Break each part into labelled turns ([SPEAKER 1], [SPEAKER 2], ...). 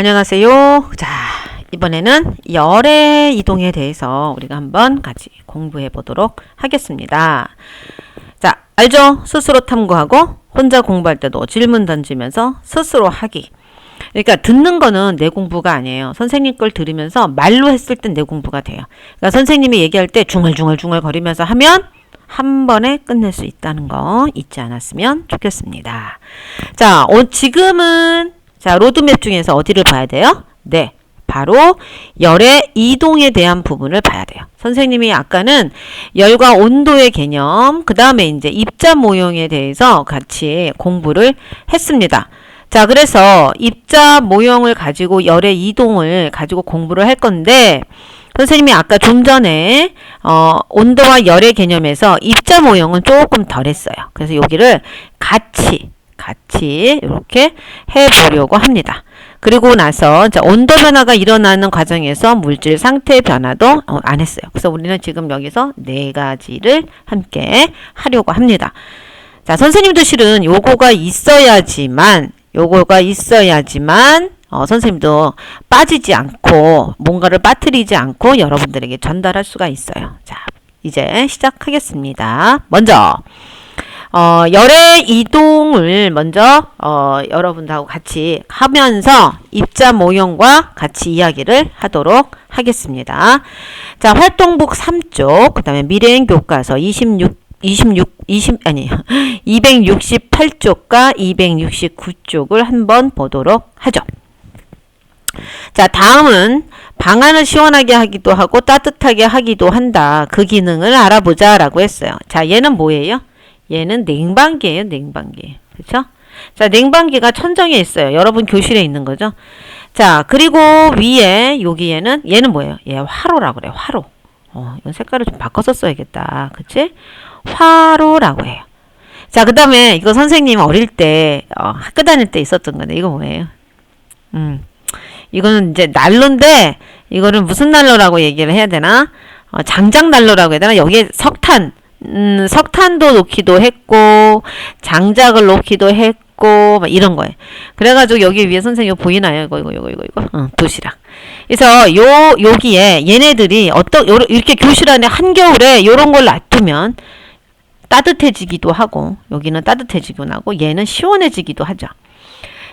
[SPEAKER 1] 안녕하세요. 자, 이번에는 열의 이동에 대해서 우리가 한번 같이 공부해 보도록 하겠습니다. 자, 알죠? 스스로 탐구하고 혼자 공부할 때도 질문 던지면서 스스로 하기. 그러니까 듣는 거는 내 공부가 아니에요. 선생님 걸 들으면서 말로 했을 땐 내 공부가 돼요. 그러니까 선생님이 얘기할 때 중얼중얼중얼 거리면서 하면 한 번에 끝낼 수 있다는 거 잊지 않았으면 좋겠습니다. 자, 어, 지금은 자, 로드맵 중에서 어디를 봐야 돼요? 네. 바로 열의 이동에 대한 부분을 봐야 돼요. 선생님이 아까는 열과 온도의 개념, 그 다음에 이제 입자 모형에 대해서 같이 공부를 했습니다. 자, 그래서 입자 모형을 가지고 열의 이동을 가지고 공부를 할 건데, 선생님이 아까 좀 전에 어, 온도와 열의 개념에서 입자 모형은 조금 덜 했어요. 그래서 여기를 같이 같이 이렇게 해보려고 합니다. 그리고 나서 자, 온도 변화가 일어나는 과정에서 물질 상태 변화도 어, 안 했어요. 그래서 우리는 지금 여기서 네 가지를 함께 하려고 합니다. 자, 선생님도 실은 요거가 있어야지만 요거가 있어야지만 어, 선생님도 빠지지 않고 뭔가를 빠뜨리지 않고 여러분들에게 전달할 수가 있어요. 자, 이제 시작하겠습니다. 먼저 어, 열의 이동을 먼저 어, 여러분들하고 같이 하면서 입자 모형과 같이 이야기를 하도록 하겠습니다. 자, 활동북 3쪽, 그 다음에 미래행 교과서 26 26, 20, 아니, 268쪽과 269쪽을 한번 보도록 하죠. 자, 다음은 방안을 시원하게 하기도 하고 따뜻하게 하기도 한다. 그 기능을 알아보자 라고 했어요. 자, 얘는 뭐예요? 얘는 냉방기예요, 냉방기. 그렇죠? 자, 냉방기가 천정에 있어요. 여러분 교실에 있는 거죠. 자, 그리고 위에 여기에는 얘는 뭐예요? 얘 화로라고 그래요. 화로. 어, 이건 색깔을 좀 바꿔서 써야겠다. 그치? 화로라고 해요. 자, 그 다음에 이거 선생님 어릴 때, 어, 학교 다닐 때 있었던 건데, 이거 뭐예요? 음, 이거는 이제 난로인데, 이거를 무슨 난로라고 얘기를 해야 되나? 어, 장작 난로라고 해야 되나? 여기에 석탄, 음, 석탄도 놓기도 했고, 장작을 놓기도 했고, 막 이런 거예요. 그래가지고 여기 위에 선생님 이거 보이나요? 이거, 이거, 이거, 이거, 이거. 어, 도시락. 그래서 요, 여기에 얘네들이 어떤, 요, 이렇게 교실 안에 한겨울에 요런 걸 놔두면 따뜻해지기도 하고, 여기는 따뜻해지기도 하고, 얘는 시원해지기도 하죠.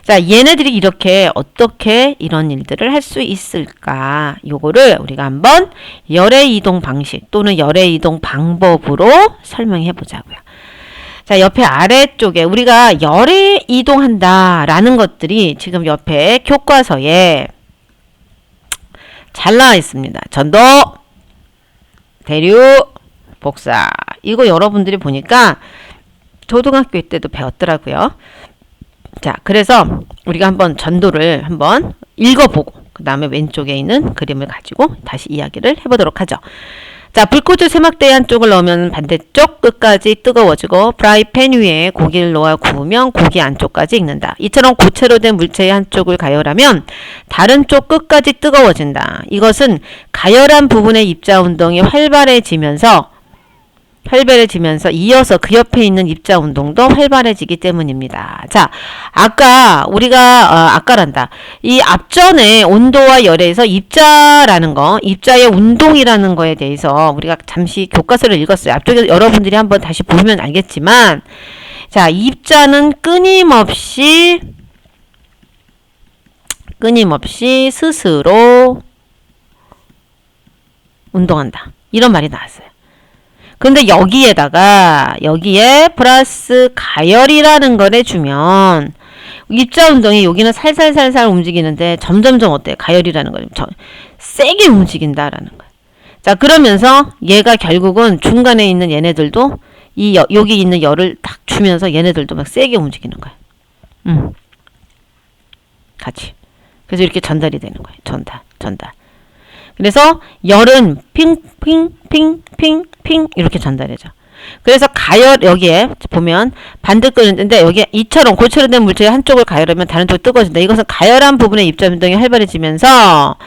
[SPEAKER 1] 자, 얘네들이 이렇게 어떻게 이런 일들을 할 수 있을까? 요거를 우리가 한번 열의 이동 방식 또는 열의 이동 방법으로 설명해 보자고요. 자, 옆에 아래쪽에 우리가 열에 이동한다라는 것들이 지금 옆에 교과서에 잘 나와 있습니다. 전도, 대류, 복사. 이거 여러분들이 보니까 초등학교 때도 배웠더라고요. 자, 그래서 우리가 한번 전도를 한번 읽어보고 그 다음에 왼쪽에 있는 그림을 가지고 다시 이야기를 해보도록 하죠. 자, 불꽃을 세막대에 한쪽을 넣으면 반대쪽 끝까지 뜨거워지고 프라이팬 위에 고기를 놓아 구우면 고기 안쪽까지 익는다. 이처럼 고체로 된 물체의 한쪽을 가열하면 다른 쪽 끝까지 뜨거워진다. 이것은 가열한 부분의 입자 운동이 활발해지면서 활발해 지면서 이어서 그 옆에 있는 입자 운동도 활발해지기 때문입니다. 자, 아까 우리가 어, 아까란다. 이 앞전에 온도와 열에서 입자라는 거, 입자의 운동이라는 거에 대해서 우리가 잠시 교과서를 읽었어요. 앞쪽에 여러분들이 한번 다시 보면 알겠지만, 자, 입자는 끊임없이 끊임없이 스스로 운동한다. 이런 말이 나왔어요. 근데 여기에다가 여기에 플러스 가열이라는 걸 해주면 입자 운동이 여기는 살살살살 움직이는데 점점점 어때? 가열이라는 거죠. 저, 세게 움직인다라는 거예요. 자 그러면서 얘가 결국은 중간에 있는 얘네들도 이 여, 여기 있는 열을 딱 주면서 얘네들도 막 세게 움직이는 거예요. 음. 같이. 그래서 이렇게 전달이 되는 거예요. 전달, 전달. 그래서 열은 핑 핑 핑 핑 핑 이렇게 전달해져. 그래서 가열 여기에 보면 끓는데 여기 이처럼 고체로 된 물체의 한쪽을 가열하면 다른 쪽이 뜨거워진다. 이것은 가열한 부분의 입자 운동이 활발해지면서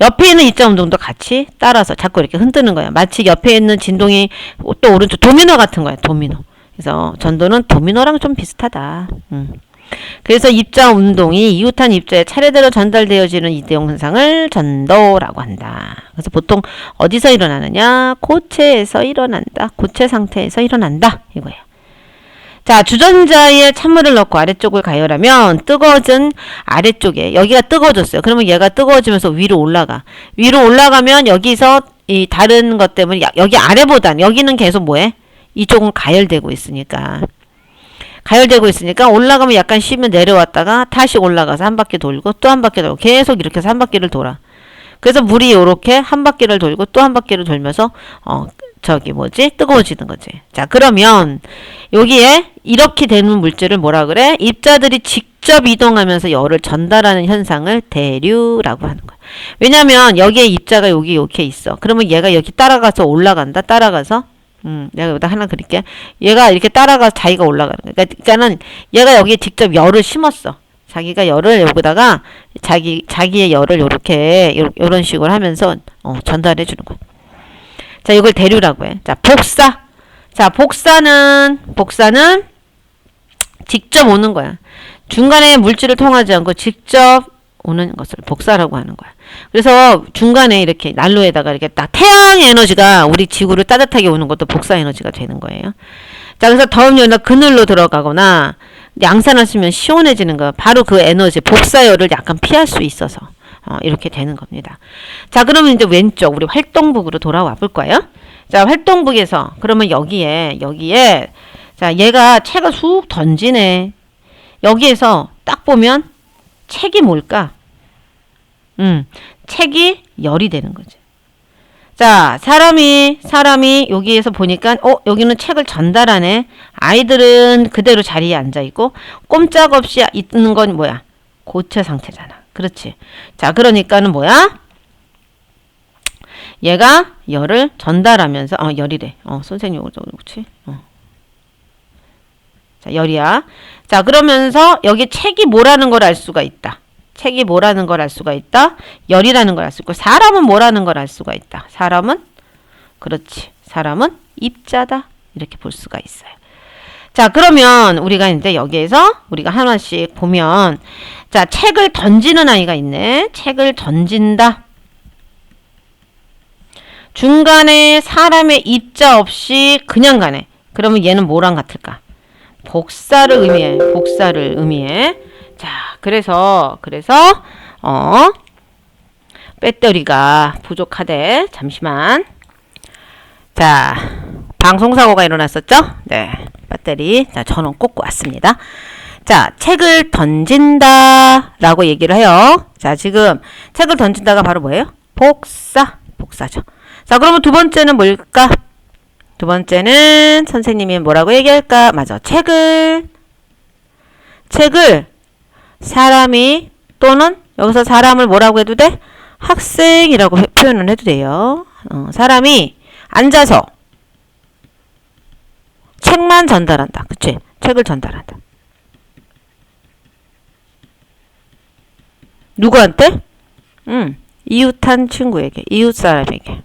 [SPEAKER 1] 옆에 있는 입자 운동도 같이 따라서 자꾸 이렇게 흔드는 거예요. 마치 옆에 있는 진동이 또 오른쪽 도미노 같은 거예요. 도미노. 그래서 전도는 도미노랑 좀 비슷하다. 음. 그래서 입자 운동이 이웃한 입자에 차례대로 전달되어지는 이대용 현상을 전도라고 한다. 그래서 보통 어디서 일어나느냐? 고체에서 일어난다. 고체 상태에서 일어난다. 이거예요. 자, 주전자에 찬물을 넣고 아래쪽을 가열하면 뜨거워진 아래쪽에 여기가 뜨거워졌어요. 그러면 얘가 뜨거워지면서 위로 올라가. 위로 올라가면 여기서 이 다른 것 때문에 야- 여기 아래보단 여기는 계속 뭐해? 이쪽은 가열되고 있으니까. 가열되고 있으니까 올라가면 약간 쉬면 내려왔다가 다시 올라가서 한 바퀴 돌고 또 한 바퀴 돌고 계속 이렇게 해서 한 바퀴를 돌아. 그래서 물이 이렇게 한 바퀴를 돌고 또 한 바퀴를 돌면서 어 저기 뭐지 뜨거워지는 거지. 자 그러면 여기에 이렇게 되는 물질을 뭐라 그래? 입자들이 직접 이동하면서 열을 전달하는 현상을 대류라고 하는 거야. 왜냐면 여기에 입자가 여기 이렇게 있어. 그러면 얘가 여기 따라가서 올라간다. 따라가서 음, 내가 여기다 하나 그릴게. 얘가 이렇게 따라가서 자기가 올라가는 거야. 그러니까, 그러니까는 얘가 여기에 직접 열을 심었어. 자기가 열을 여기다가 자기 자기의 열을 요렇게 요- 요런 식으로 하면서 어, 전달해 주는 거야. 자, 이걸 대류라고 해. 자, 복사. 자, 복사는 복사는 직접 오는 거야. 중간에 물질을 통하지 않고 직접 오는 것을 복사라고 하는 거야. 그래서 중간에 이렇게 난로에다가 이렇게 딱 태양의 에너지가 우리 지구를 따뜻하게 오는 것도 복사 에너지가 되는 거예요. 자, 그래서 더운 열나 그늘로 들어가거나 양산을 쓰면 시원해지는 거. 바로 그 에너지, 복사열을 약간 피할 수 있어서 어, 이렇게 되는 겁니다. 자, 그러면 이제 왼쪽 우리 활동북으로 돌아와 볼 거예요. 자, 활동북에서 그러면 여기에 여기에 자, 얘가 책을 쑥 던지네. 여기에서 딱 보면 책이 뭘까? 음, 책이 열이 되는 거지. 자, 사람이, 사람이 여기에서 보니까, 어, 여기는 책을 전달하네. 아이들은 그대로 자리에 앉아있고, 꼼짝없이 있는 건 뭐야? 고체 상태잖아. 그렇지. 자, 그러니까는 뭐야? 얘가 열을 전달하면서, 어, 열이래. 어, 선생님, 이거 그렇지? 어. 자, 열이야. 자, 그러면서 여기 책이 뭐라는 걸 알 수가 있다. 책이 뭐라는 걸 알 수가 있다. 열이라는 걸 알 수 있고 사람은 뭐라는 걸 알 수가 있다. 사람은 그렇지. 사람은 입자다. 이렇게 볼 수가 있어요. 자, 그러면 우리가 이제 여기에서 우리가 하나씩 보면 자, 책을 던지는 아이가 있네. 책을 던진다. 중간에 사람의 입자 없이 그냥 가네. 그러면 얘는 뭐랑 같을까? 복사를 의미해. 복사를 의미해. 자, 그래서 그래서 어 배터리가 부족하대. 잠시만. 자, 방송 사고가 일어났었죠? 네. 배터리. 자, 전원 꽂고 왔습니다. 자, 책을 던진다 라고 얘기를 해요. 자, 지금 책을 던진다가 바로 뭐예요? 복사. 복사죠. 자, 그러면 두 번째는 뭘까? 두 번째는 선생님이 뭐라고 얘기할까? 맞아. 책을 책을 사람이 또는 여기서 사람을 뭐라고 해도 돼? 학생이라고 해- 표현을 해도 돼요. 어, 사람이 앉아서 책만 전달한다. 그치? 책을 전달한다. 누구한테? 음, 이웃한 친구에게, 이웃 사람에게.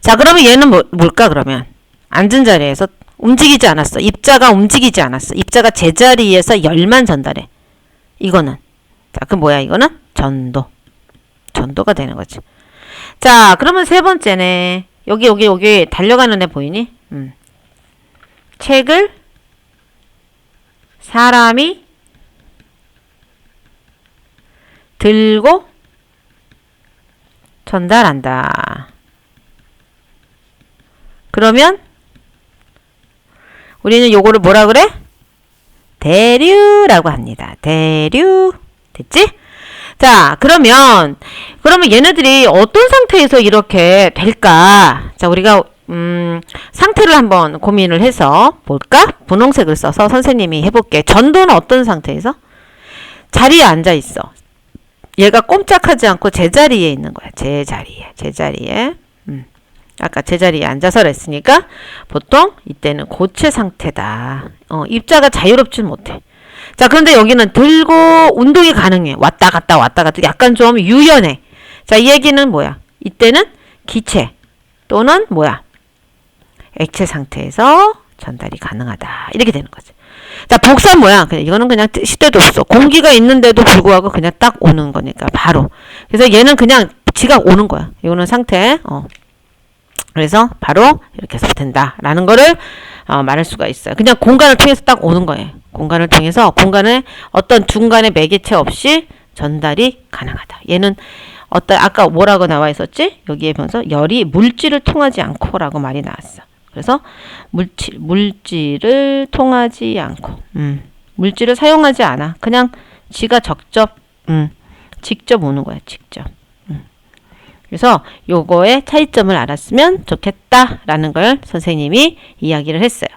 [SPEAKER 1] 자, 그러면 얘는 뭐, 뭘까, 그러면? 앉은 자리에서 움직이지 않았어. 입자가 움직이지 않았어. 입자가 제자리에서 열만 전달해. 이거는. 자, 그 뭐야, 이거는? 전도. 전도가 되는 거지. 자, 그러면 세 번째네. 여기, 여기, 여기 달려가는 애 보이니? 음. 책을 사람이 들고 전달한다. 그러면 우리는 요거를 뭐라 그래? 대류라고 합니다. 대류. 됐지? 자, 그러면 그러면 얘네들이 어떤 상태에서 이렇게 될까? 자, 우리가 음, 상태를 한번 고민을 해서 볼까? 분홍색을 써서 선생님이 해볼게. 전도는 어떤 상태에서? 자리에 앉아 있어. 얘가 꼼짝하지 않고 제자리에 있는 거야. 제자리에, 제자리에. 음. 아까 제자리에 앉아서 그랬으니까 보통 이때는 고체 상태다. 어, 입자가 자유롭진 못해. 자, 그런데 여기는 들고 운동이 가능해. 왔다 갔다 왔다 갔다 약간 좀 유연해. 자, 이 얘기는 뭐야? 이때는 기체 또는 뭐야? 액체 상태에서 전달이 가능하다. 이렇게 되는 거지. 자, 복사 뭐야? 그냥 이거는 그냥 시대도 없어. 공기가 있는데도 불구하고 그냥 딱 오는 거니까 바로. 그래서 얘는 그냥 지가 오는 거야. 이거는 상태. 어. 그래서 바로 이렇게 해서 된다라는 거를 어, 말할 수가 있어요. 그냥 공간을 통해서 딱 오는 거예요. 공간을 통해서 공간에 어떤 중간에 매개체 없이 전달이 가능하다. 얘는 어떤 아까 뭐라고 나와 있었지? 여기에 보면서 열이 물질을 통하지 않고라고 말이 나왔어. 그래서 물질 물질을 통하지 않고, 음, 물질을 사용하지 않아. 그냥 지가 적접, 음, 직접 오는 거야. 직접. 음. 그래서 요거의 차이점을 알았으면 좋겠다라는 걸 선생님이 이야기를 했어요.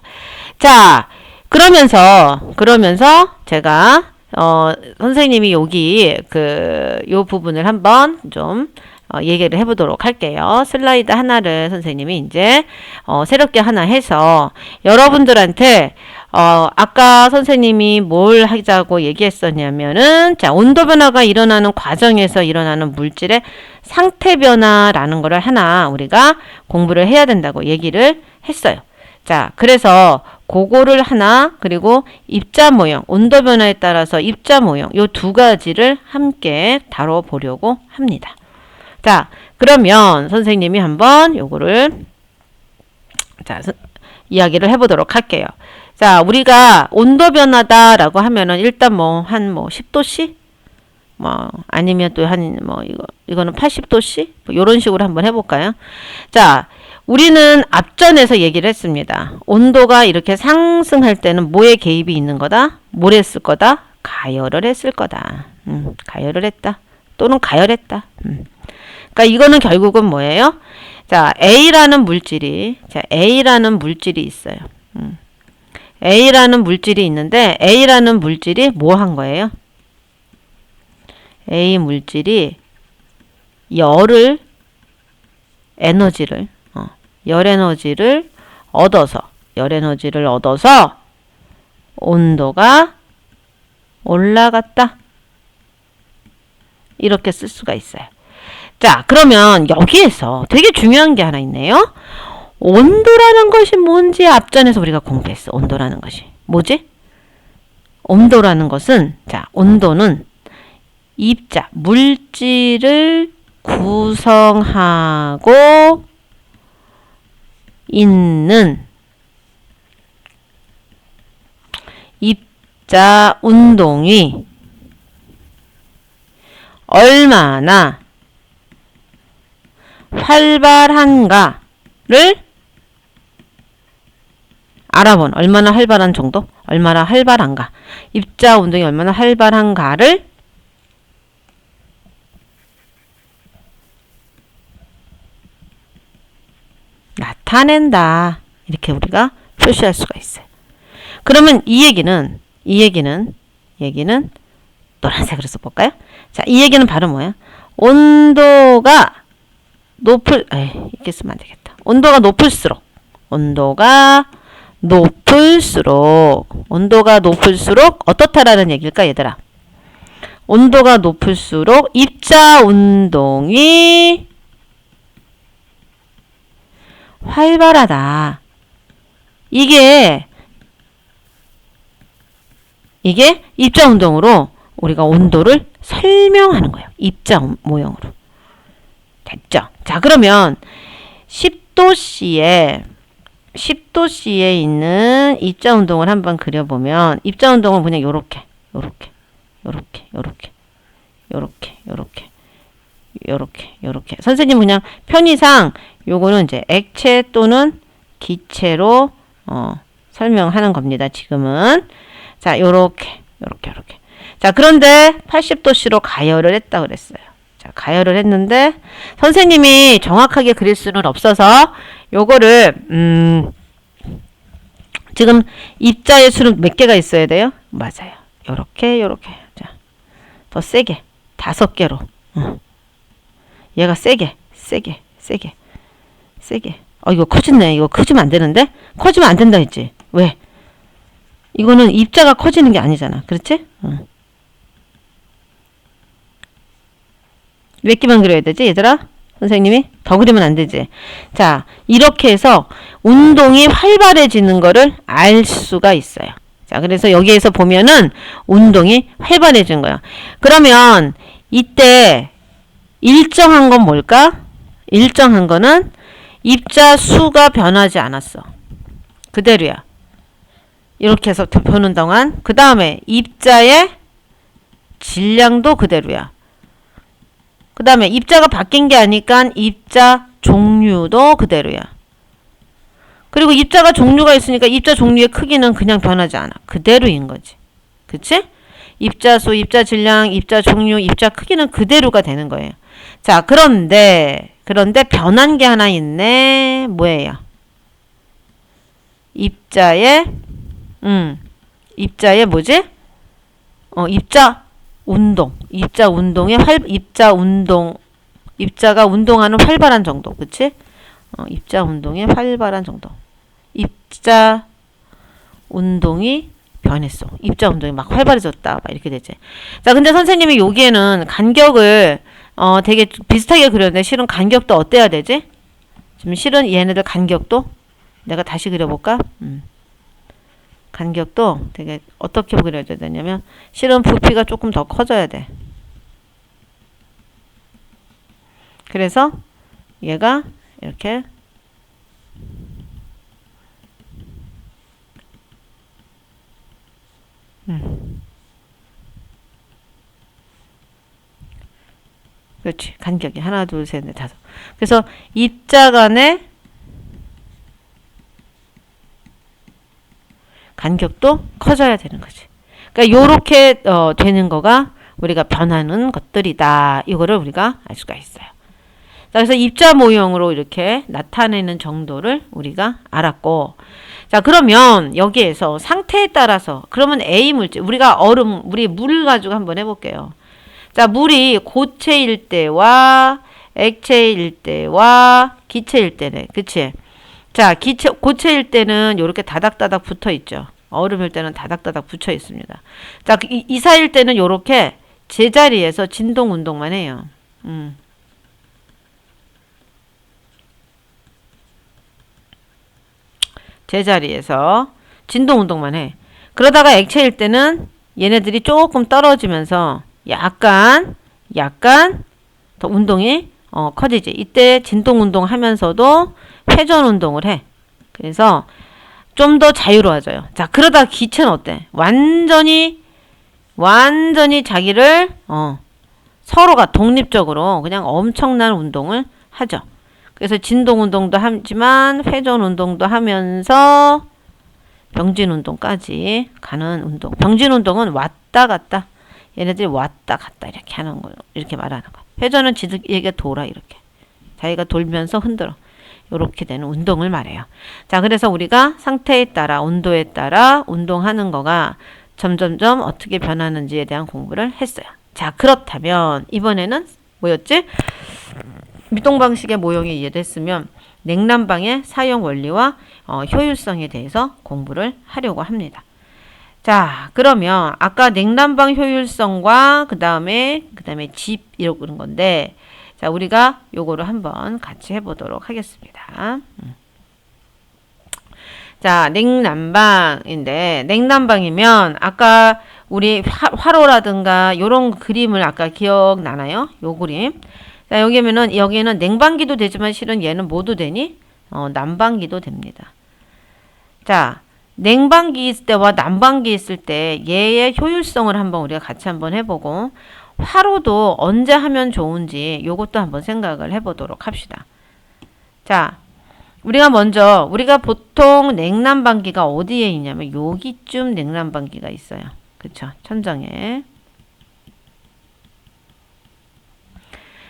[SPEAKER 1] 자, 그러면서 그러면서 제가 어 선생님이 여기 그 요 부분을 한번 좀 어, 얘기를 해보도록 할게요. 슬라이드 하나를 선생님이 이제 어, 새롭게 하나 해서 여러분들한테 어, 아까 선생님이 뭘 하자고 얘기했었냐면은 자 온도 변화가 일어나는 과정에서 일어나는 물질의 상태 변화라는 거를 하나 우리가 공부를 해야 된다고 얘기를 했어요. 자, 그래서 그거를 하나 그리고 입자 모형, 온도 변화에 따라서 입자 모형 요 두 가지를 함께 다뤄보려고 합니다. 자, 그러면 선생님이 한번 요거를 자, 서, 이야기를 해보도록 할게요. 자, 우리가 온도 변화다라고 하면은 일단 뭐한뭐 10도씨 뭐 아니면 또 한 뭐 이거 이거는 80도씨 뭐 요런 식으로 한번 해 볼까요? 자, 우리는 앞전에서 얘기를 했습니다. 온도가 이렇게 상승할 때는 뭐에 개입이 있는 거다? 뭘 했을 거다? 가열을 했을 거다. 음, 가열을 했다. 또는 가열했다. 음. 그러니까 이거는 결국은 뭐예요? 자, A라는 물질이 자, A라는 물질이 있어요. 음. A라는 물질이 있는데 A라는 물질이 뭐 한 거예요? A 물질이 열을 에너지를 어, 열 에너지를 얻어서 열 에너지를 얻어서 온도가 올라갔다. 이렇게 쓸 수가 있어요. 자, 그러면 여기에서 되게 중요한 게 하나 있네요. 온도라는 것이 뭔지 앞전에서 우리가 공부했어. 온도라는 것이. 뭐지? 온도라는 것은, 자, 온도는 입자, 물질을 구성하고 있는 입자 운동이 얼마나 활발한가를 알아본 얼마나 활발한 정도? 얼마나 활발한가? 입자 운동이 얼마나 활발한가를 나타낸다. 이렇게 우리가 표시할 수가 있어요. 그러면 이 얘기는 이 얘기는 얘기는 노란색으로 써볼까요? 자, 이 얘기는 바로 뭐야? 온도가 높을 에이, 이렇게 쓰면 안 되겠다. 온도가 높을수록 온도가 높을수록 온도가 높을수록 어떻다라는 얘기일까 얘들아? 온도가 높을수록 입자 운동이 활발하다. 이게 이게 입자 운동으로 우리가 온도를 설명하는 거예요. 입자 모형으로. 됐죠? 자, 그러면 10도씨에 10도씨에 있는 입자 운동을 한번 그려보면 입자 운동은 그냥 요렇게 요렇게 요렇게 요렇게 요렇게 요렇게 요렇게 요렇게 선생님 그냥 편의상 요거는 이제 액체 또는 기체로 어, 설명하는 겁니다. 지금은 자 요렇게 요렇게 요렇게 자 그런데 80도씨로 가열을 했다 그랬어요. 자 가열을 했는데 선생님이 정확하게 그릴 수는 없어서 요거를 음 지금 입자의 수는 몇 개가 있어야 돼요? 맞아요. 요렇게 요렇게. 자 더 세게. 다섯 개로. 응. 얘가 세게 세게 세게 세게. 어 이거 커졌네. 이거 커지면 안 되는데? 커지면 안 된다 했지. 왜? 이거는 입자가 커지는 게 아니잖아. 그렇지? 응. 몇 개만 그려야 되지 얘들아 선생님이 더 그리면 안 되지 자 이렇게 해서 운동이 활발해지는 거를 알 수가 있어요 자, 그래서 여기에서 보면은 운동이 활발해진 거야. 그러면 이때 일정한 건 뭘까? 일정한 거는 입자 수가 변하지 않았어. 그대로야. 이렇게 해서 보는 동안 그 다음에 입자의 질량도 그대로야. 그 다음에 입자가 바뀐 게 아니까 입자 종류도 그대로야. 그리고 입자가 종류가 있으니까 입자 종류의 크기는 그냥 변하지 않아. 그대로인 거지. 그치? 입자 수, 입자 질량, 입자 종류, 입자 크기는 그대로가 되는 거예요. 자, 그런데, 그런데 변한 게 하나 있네. 뭐예요? 입자의, 음, 입자의 뭐지? 어, 입자 운동. 입자 운동의 활, 입자 운동, 입자가 운동하는 활발한 정도. 그치? 어, 입자 운동의 활발한 정도. 입자 운동이 변했어. 입자 운동이 막 활발해졌다. 막 이렇게 되지. 자, 근데 선생님이 여기에는 간격을 어 되게 비슷하게 그렸는데 실은 간격도 어때야 되지? 지금 실은 얘네들 간격도 내가 다시 그려볼까? 음. 간격도 되게 어떻게 그려줘야 되냐면 실은 부피가 조금 더 커져야 돼. 그래서 얘가 이렇게 음. 그렇지. 간격이 하나, 둘, 셋, 넷, 다섯. 그래서 입자 간의 간격도 커져야 되는 거지. 그러니까 요렇게 어, 되는 거가 우리가 변하는 것들이다. 이거를 우리가 알 수가 있어요. 자, 그래서 입자 모형으로 이렇게 나타내는 정도를 우리가 알았고 자, 그러면 여기에서 상태에 따라서 그러면 A 물질 우리가 얼음 우리 물 가지고 한번 해 볼게요. 자, 물이 고체일 때와 액체일 때와 기체일 때네. 그치? 자, 기체, 고체일 때는 이렇게 다닥다닥 붙어 있죠. 얼음일 때는 다닥다닥 붙여 있습니다. 자, 이, 이사일 때는 이렇게 제자리에서 진동 운동만 해요. 음. 제자리에서 진동 운동만 해. 그러다가 액체일 때는 얘네들이 조금 떨어지면서 약간 약간 더 운동이 어, 커지지. 이때 진동 운동 하면서도 회전 운동을 해. 그래서 좀 더 자유로워져요. 자, 그러다 기체는 어때? 완전히 완전히 자기를 어, 서로가 독립적으로 그냥 엄청난 운동을 하죠. 그래서 진동 운동도 하지만 회전 운동도 하면서 병진 운동까지 가는 운동. 병진 운동은 왔다 갔다. 얘네들이 왔다 갔다 이렇게 하는 거 이렇게 말하는 거. 회전은 지들에게 돌아 이렇게. 자기가 돌면서 흔들어. 이렇게 되는 운동을 말해요. 자, 그래서 우리가 상태에 따라 온도에 따라 운동하는 거가 점점점 어떻게 변하는지에 대한 공부를 했어요. 자, 그렇다면 이번에는 뭐였지? 미동 방식의 모형이 이해됐으면 냉난방의 사용 원리와 어, 효율성에 대해서 공부를 하려고 합니다. 자, 그러면 아까 냉난방 효율성과 그 다음에 그 다음에 집 이런 건데, 자, 우리가 요거를 한번 같이 해보도록 하겠습니다. 음. 자, 냉난방인데 냉난방이면 아까 우리 화, 로라든가 요런 그림을 아까 기억나나요? 요 그림. 자, 여기면은 여기는 냉방기도 되지만 실은 얘는 뭐도 되니? 어, 난방기도 됩니다. 자, 냉방기 있을 때와 난방기 있을 때 얘의 효율성을 한번 우리가 같이 한번 해보고 화로도 언제 하면 좋은지 요것도 한번 생각을 해보도록 합시다. 자, 우리가 먼저 우리가 보통 냉난방기가 어디에 있냐면 여기쯤 냉난방기가 있어요. 그쵸? 천장에.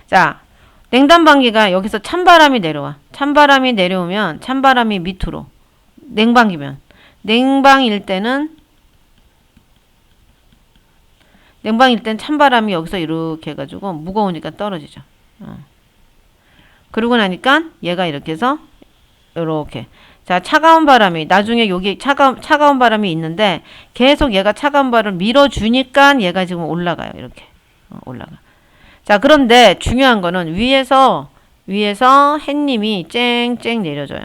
[SPEAKER 1] 자, 냉난방기가 여기서 찬바람이 내려와. 찬바람이 내려오면 찬바람이 밑으로. 냉방기면. 냉방일 때는 냉방일 땐 찬바람이 여기서 이렇게 해가지고 무거우니까 떨어지죠. 어. 그러고 나니까 얘가 이렇게 해서 이렇게 자 차가운 바람이 나중에 여기 차가 차가운 바람이 있는데 계속 얘가 차가운 바람을 밀어주니까 얘가 지금 올라가요 이렇게 어, 올라가. 자 그런데 중요한 거는 위에서 위에서 햇님이 쨍쨍 내려줘요.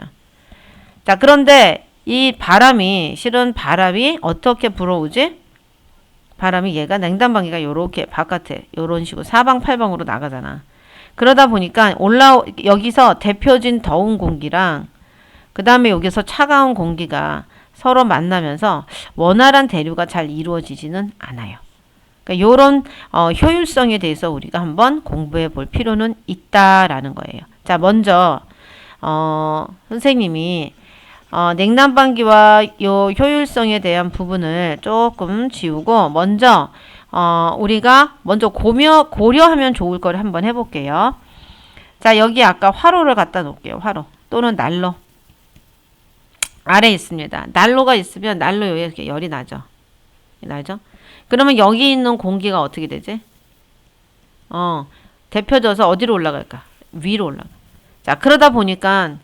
[SPEAKER 1] 자 그런데 이 바람이 실은 바람이 어떻게 불어오지? 바람이 얘가 냉난방기가 요렇게 바깥에 요런 식으로 사방팔방으로 나가잖아. 그러다 보니까 올라 여기서 대표진 더운 공기랑 그 다음에 여기서 차가운 공기가 서로 만나면서 원활한 대류가 잘 이루어지지는 않아요. 그러니까 요런 어, 효율성에 대해서 우리가 한번 공부해 볼 필요는 있다라는 거예요. 자, 먼저 어, 선생님이 어, 냉난방기와 요 효율성에 대한 부분을 조금 지우고 먼저 어, 우리가 먼저 고려, 고려하면 좋을 거를 한번 해볼게요. 자, 여기 아까 화로를 갖다 놓을게요. 화로 또는 난로 아래 있습니다. 난로가 있으면 난로 여기 이렇게 열이 나죠. 나죠? 그러면 여기 있는 공기가 어떻게 되지? 어, 대표져서 어디로 올라갈까? 위로 올라가. 자, 그러다 보니까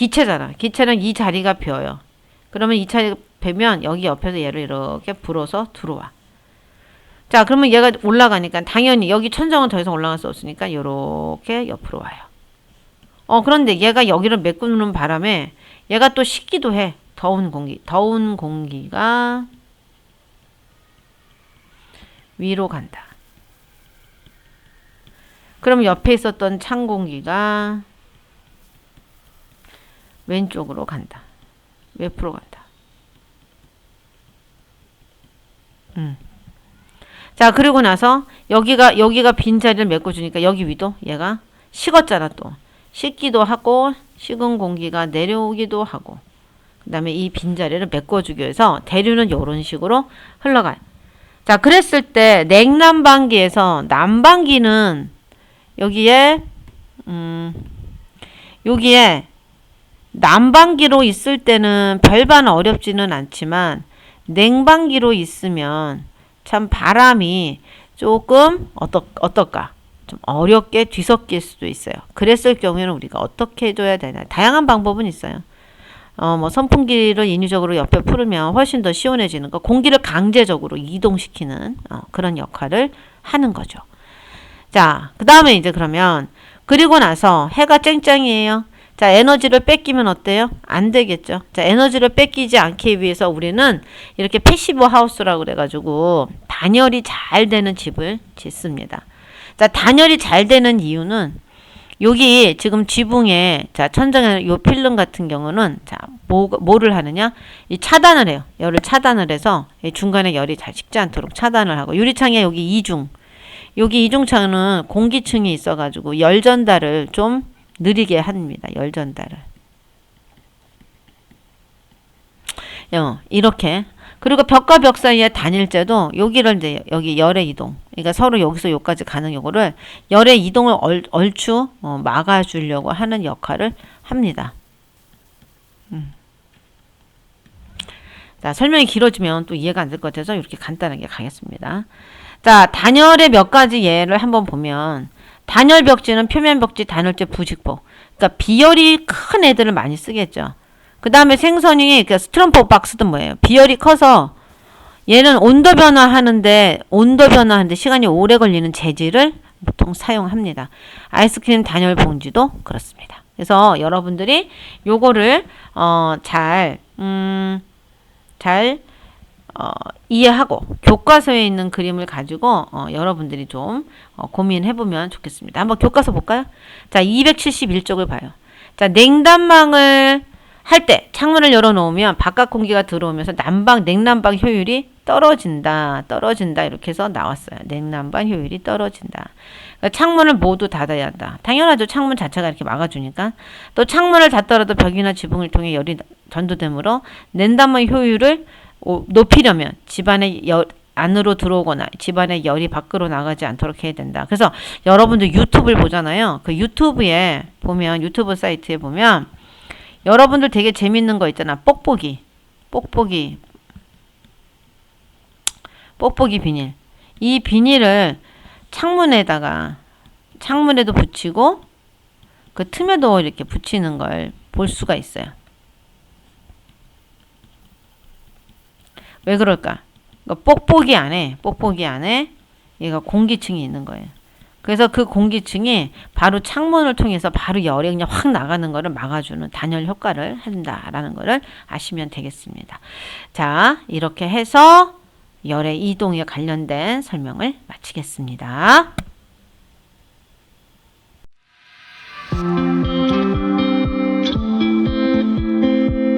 [SPEAKER 1] 기체잖아. 기체는 이 자리가 비어요. 그러면 이 자리가 비면 여기 옆에서 얘를 이렇게 불어서 들어와. 자, 그러면 얘가 올라가니까 당연히 여기 천정은 더 이상 올라갈 수 없으니까 이렇게 옆으로 와요. 어, 그런데 얘가 여기를 메꾸는 바람에 얘가 또 식기도 해. 더운 공기, 더운 공기가 위로 간다. 그럼 옆에 있었던 찬 공기가 왼쪽으로 간다. 옆으로 간다. 음. 자, 그리고 나서 여기가 여기가 빈자리를 메꿔 주니까 여기 위도 얘가 식었잖아 또. 식기도 하고 식은 공기가 내려오기도 하고 그 다음에 이 빈자리를 메꿔 주기 위해서 대류는 이런 식으로 흘러가요. 자, 그랬을 때 냉난방기에서 난방기는 여기에 음 여기에 난방기로 있을 때는 별반 어렵지는 않지만 냉방기로 있으면 참 바람이 조금 어떠, 어떨까? 좀 어렵게 뒤섞일 수도 있어요. 그랬을 경우에는 우리가 어떻게 해줘야 되나? 다양한 방법은 있어요. 어, 뭐 선풍기를 인위적으로 옆에 풀으면 훨씬 더 시원해지는 거, 공기를 강제적으로 이동시키는 어, 그런 역할을 하는 거죠. 자, 그 다음에 이제 그러면 그리고 나서 해가 쨍쨍이에요. 자, 에너지를 뺏기면 어때요? 안 되겠죠. 자, 에너지를 뺏기지 않기 위해서 우리는 이렇게 패시브 하우스라고 그래가지고 단열이 잘 되는 집을 짓습니다. 자, 단열이 잘 되는 이유는 여기 지금 지붕에 자 천장에 요 필름 같은 경우는 자 뭐, 뭐를 하느냐 이 차단을 해요 열을 차단을 해서 중간에 열이 잘 식지 않도록 차단을 하고 유리창에 여기 이중 여기 이중창은 공기층이 있어가지고 열 전달을 좀 느리게 합니다. 열 전달을. 어, 이렇게. 그리고 벽과 벽 사이의 단일재도 여기를 이제 여기 열의 이동. 그러니까 서로 여기서 여기까지 가는 요거를 열의 이동을 얼, 얼추 어, 막아주려고 하는 역할을 합니다. 음. 자, 설명이 길어지면 또 이해가 안 될 것 같아서 이렇게 간단하게 가겠습니다. 자, 단열의 몇 가지 예를 한번 보면 단열 벽지는 표면 벽지, 단열재, 부직포. 그러니까 비열이 큰 애들을 많이 쓰겠죠. 그 다음에 생선이 그러니까 스트럼프 박스도 뭐예요? 비열이 커서 얘는 온도 변화하는데 온도 변화하는데 시간이 오래 걸리는 재질을 보통 사용합니다. 아이스크림 단열 봉지도 그렇습니다. 그래서 여러분들이 요거를 어 잘 음, 잘 어, 이해하고 교과서에 있는 그림을 가지고 어, 여러분들이 좀 어, 고민해 보면 좋겠습니다. 한번 교과서 볼까요? 자, 271쪽을 봐요. 자, 냉난방을 할 때 창문을 열어 놓으면 바깥 공기가 들어오면서 난방 냉난방 효율이 떨어진다. 떨어진다. 이렇게 해서 나왔어요. 냉난방 효율이 떨어진다. 그러니까 창문을 모두 닫아야 한다. 당연하죠. 창문 자체가 이렇게 막아주니까. 또 창문을 닫더라도 벽이나 지붕을 통해 열이 전도되므로 냉난방 효율을 높이려면 집안에 열, 안으로 들어오거나 집안의 열이 밖으로 나가지 않도록 해야 된다. 그래서 여러분들 유튜브를 보잖아요. 그 유튜브에 보면 유튜브 사이트에 보면 여러분들 되게 재밌는 거 있잖아. 뽁뽁이. 뽁뽁이. 뽁뽁이 비닐. 이 비닐을 창문에다가 창문에도 붙이고 그 틈에도 이렇게 붙이는 걸 볼 수가 있어요. 왜 그럴까? 그러니까 뽁뽁이 안에, 뽁뽁이 안에 얘가 공기층이 있는 거예요. 그래서 그 공기층이 바로 창문을 통해서 바로 열이 그냥 확 나가는 것을 막아주는 단열 효과를 한다라는 것을 아시면 되겠습니다. 자, 이렇게 해서 열의 이동에 관련된 설명을 마치겠습니다.